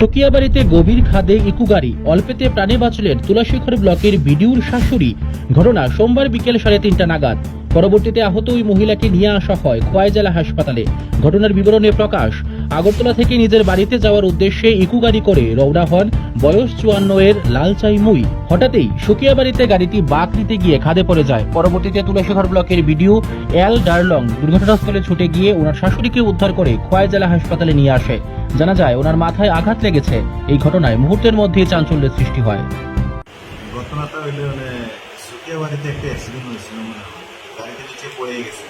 সকিয়াবাড়িতে গভীর খাদে ইকু গাড়ি অল্পেতে প্রাণে বাঁচলেন তুলাশিখর ব্লকের বিডিউর শাশুড়ি। ঘটনা সোমবার বিকেল সাড়ে তিনটা নাগাদ। পরবর্তীতে আহত ওই মহিলাকে নিয়ে আসা হয় খোয়াই জেলা হাসপাতালে। ঘটনার বিবরণে প্রকাশ আগরতলা থেকে নিজের বাড়িতে যাওয়ার উদ্দেশ্যে ইকু গাড়ি করে রওনা হন বয়স চুয়ান্ন এর লালচাই মুই। হঠাৎই সুকিয়া বাড়িতে গাড়িটি বাঁক নিতে গিয়ে খাদে পড়ে যায়। পরবর্তীতে তুলাশিখর ব্লকের বিডিও এল ডার্লং দুর্ঘটনাস্থলে ছুটে গিয়ে ওনার শাশুড়িকে উদ্ধার করে খোয়াই জেলা হাসপাতালে নিয়ে আসে। জানা যায়, ওনার মাথায় আঘাত লেগেছে। এই ঘটনায় মুহূর্তের মধ্যেই চাঞ্চল্যের সৃষ্টি হয়। ঘটনাটা হইলে মানে সুকিয়া বাড়িতে একটা অ্যাক্সিডেন্ট হয়েছিল নিচে পড়ে গেছে।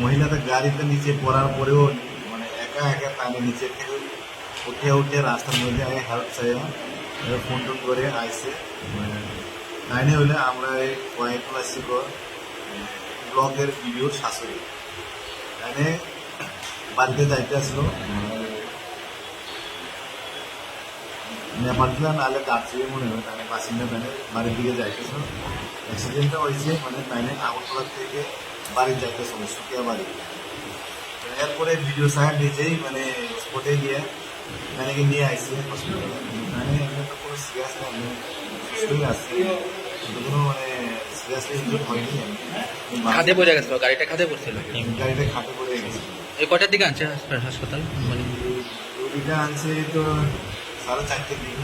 মহিলাটা গাড়িতে নিচে পড়ার পরেও একা একা টানে নিচে থেকে উঠে উঠে রাস্তার মধ্যে আগে হেল্প চাই ফোন টোন করে আইসে টাইনে হইলে আমরা এই কয়েক ক্লাসিক ব্লকের ভিডিওর শাশুড়ি। টাইনে বাড়িতে যাইতে আসলো নেপালছিলাম নাহলে দার্জিলিং মনে হয় তাহলে বাসিন্দা মানে বাড়ির দিকে যাইতেছিল অ্যাক্সিডেন্টটা হয়েছে মানে তাইনে আগরতলা থেকে বাড়ি যাইতেছিল সুকিয়া বাড়ি। এরপরে ভিডিও সাহেব নিজেই মানে স্পটে গিয়ে তাইনাকে নিয়ে আইসি হসপিটালে মানে তো কোনো সিরিয়াস না সুস্থই আছে। কিন্তু কোনো মানে সিরিয়াসলি ইনজুর হয়নি খাদে পড়ে গেছিল গাড়িটা খাদে পড়ছিল? গাড়িটা খাটে পড়ে গেছে। এই কটার দিকে আনছে হাসপাতাল? মানে রুগীটা আনছে তো সাড়ে চারটের দিকে।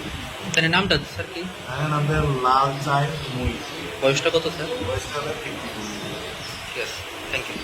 তার নামটা স্যার কি? তার নামটা লাল চাই মুই। বয়সটা কত স্যার? বয়সটা ঠিক আছে থ্যাংক ইউ